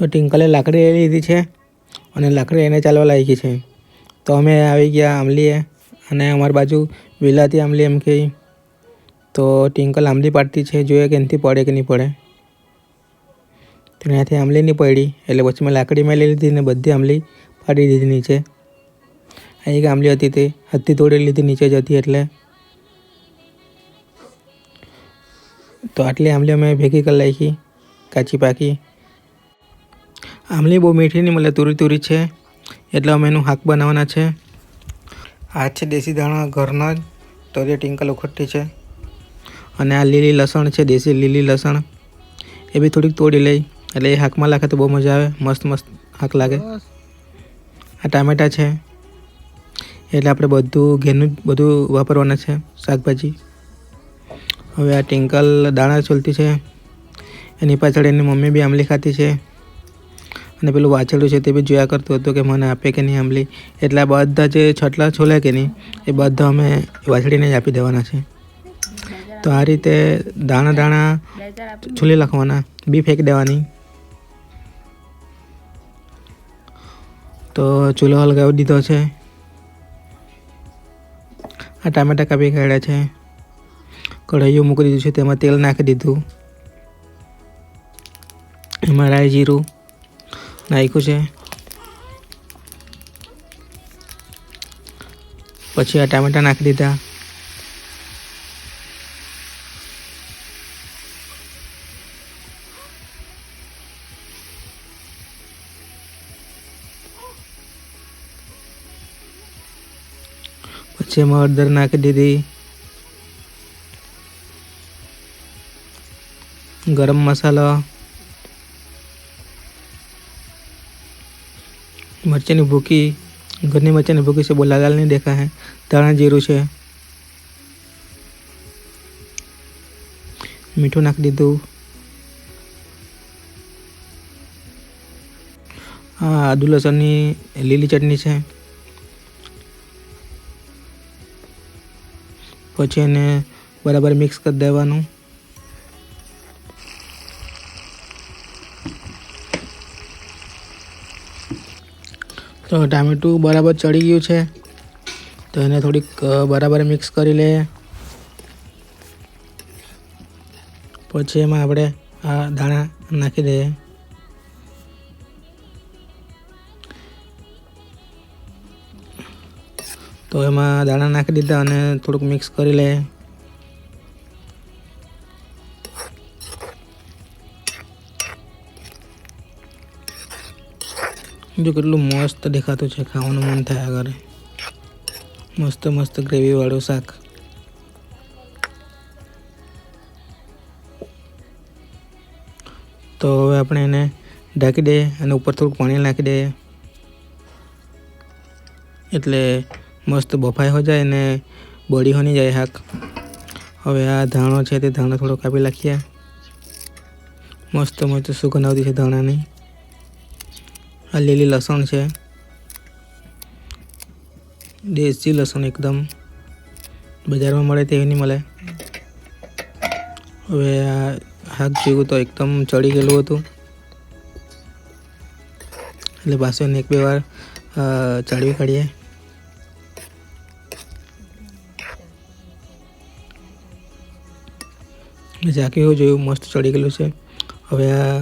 તો ટિંકલે લાકડી લઈ લીધી છે અને લાકડી એને ચાલવા લાગી છે. તો અમે આવી ગયા આંબલીએ અને અમારી બાજુ વિલાતી આંબલી એમ કહી. તો ટિંકલ આંબલી પાડતી છે, જોઈએ કે એનાથી પડે કે નહીં પડે. તો ત્યાંથી આંબલી નહીં પડી, એટલે પછી મેં લાકડી મેં લઈ લીધી ને બધી આંબલી પાડી દીધી નીચે. એક આંબલી હતી તે હતી તોડી લીધી, નીચે જ હતી એટલે. તો આટલી આંબલી અમે ભેગી કરી નાખી કાચી પાકી. આંબલી બહુ મીઠી નહીં મળે તુરી તુરી છે. એટલે અમે એનું હાક બનાવવાના છે. આ છે દેશી ધાણા ઘરના જ, તો જે ટિંકલ ઉખટ્ટી છે. અને આ લીલી લસણ છે, દેશી લીલી લસણ. એ બી થોડીક તોડી લઈ, એટલે એ હાકમાં નાખે તો બહુ મજા આવે, મસ્ત મસ્ત હાક લાગે. આ ટામેટા છે. એટલે આપણે બધું ઘેરનું જ બધું વાપરવાના છે, શાકભાજી. હવે આ ટિંકલ દાણા ચોલતી છે. એની પાછળ એની મમ્મી બી આમલી ખાતી છે. અને પેલું વાછરડું છે તે બી જોયા કરતું હતું કે મને આપે કે નહીં આંબલી. એટલે બધા જે છટલા છોલે કે નહીં, એ બધા અમે વાછડીને જ આપી દેવાના છે. તો આ રીતે દાણા દાણા છૂલી લખવાના બી ફેંકી દેવાની. તો ચૂલો હલગાવી દીધો છે. આ ટામેટા કાપી કાઢ્યા છે. કઢાઈઓ મૂકી દીધું છે, તેમાં તેલ નાખી દીધું. એમાં રાઈ જીરું નાખ્યું છે. પછી આ ટામેટા નાખી દીધા. પછી એમાં હળદર નાખી દીધી. ગરમ મસાલો. મરચાંની ભૂકી, ઘરની મરચાંની ભૂકી છે, બહુ લાલ નહીં દેખા હે ધાણા જીરું છે. મીઠું નાખી દીધું. આ આદુ લસણની લીલી ચટણી છે. પછી એને બરાબર મિક્સ કરી દેવાનું. તો ટામેટું બરાબર ચડી ગયું છે. તો એને થોડીક બરાબર મિક્સ કરી લઈએ. પછી એમાં આપણે આ દાણા નાખી દઈએ. તો એમાં દાણા નાખી દીધા અને થોડુંક મિક્સ કરી લઈએ. જો કેટલું મસ્ત દેખાતું છે ખાવાનું મન થયા કરે મસ્ત મસ્ત ગ્રેવીવાળું શાક. તો હવે આપણે એને ઢાંકી દઈએ અને ઉપર થોડુંક પાણી નાખી દઈએ. એટલે મસ્ત બફાઈ હો જાય અને બળી હોની જાય શાક હવે આ ધાણો છે તે ધાણો થોડો કાપી નાખીએ. મસ્ત મસ્ત સુગંધ આવતી છે ધાણાની. આ લીલી લસણ છે. દેશી લસણ એકદમ. બજારમાં મળે તેવી નહીં મળે. હવે આ શાક જેવું તો એકદમ ચડી ગયેલું હતું. એટલે પાછું એક બે વાર ચડવી કાઢીએ. ઝાંક્યું જોયું મસ્ત ચડી ગયેલું છે. હવે આ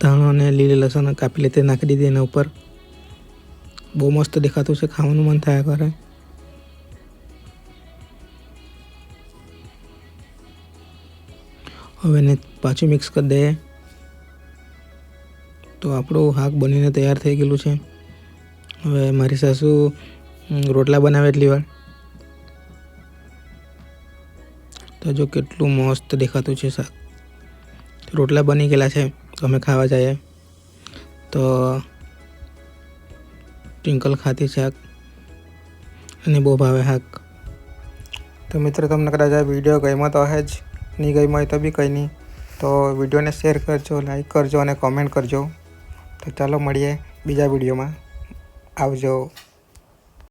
ધાણો અને લીલી લસણ કાપી લેતે નાખી દીધી એના ઉપર. બહુ મસ્ત દેખાતું છે, ખાવાનું મન થયા કરે હવે એને પાછું મિક્સ કરી દઈએ. તો આપણું હાક બનીને તૈયાર થઈ ગયેલું છે. હવે મારી સાસુ રોટલા બનાવે એટલી વાર. તો જો કેટલું મસ્ત દેખાતું છે શાક. રોટલા બની ગયેલા છે, તો અમે ખાવા જઈએ. તો ટ્વિંકલ ખાતી શાક અને બહુ ભાવે શાક તો મિત્રો, તમને કદાચ આ વીડિયો ગમ્યો તો હે જ, નહીં ગમ્યો હોય તો બી કંઈ નહીં. તો વિડીયોને શેર કરજો લાઈક કરજો અને કોમેન્ટ કરજો. તો ચાલો મળીએ બીજા વિડીયોમાં. આવજો.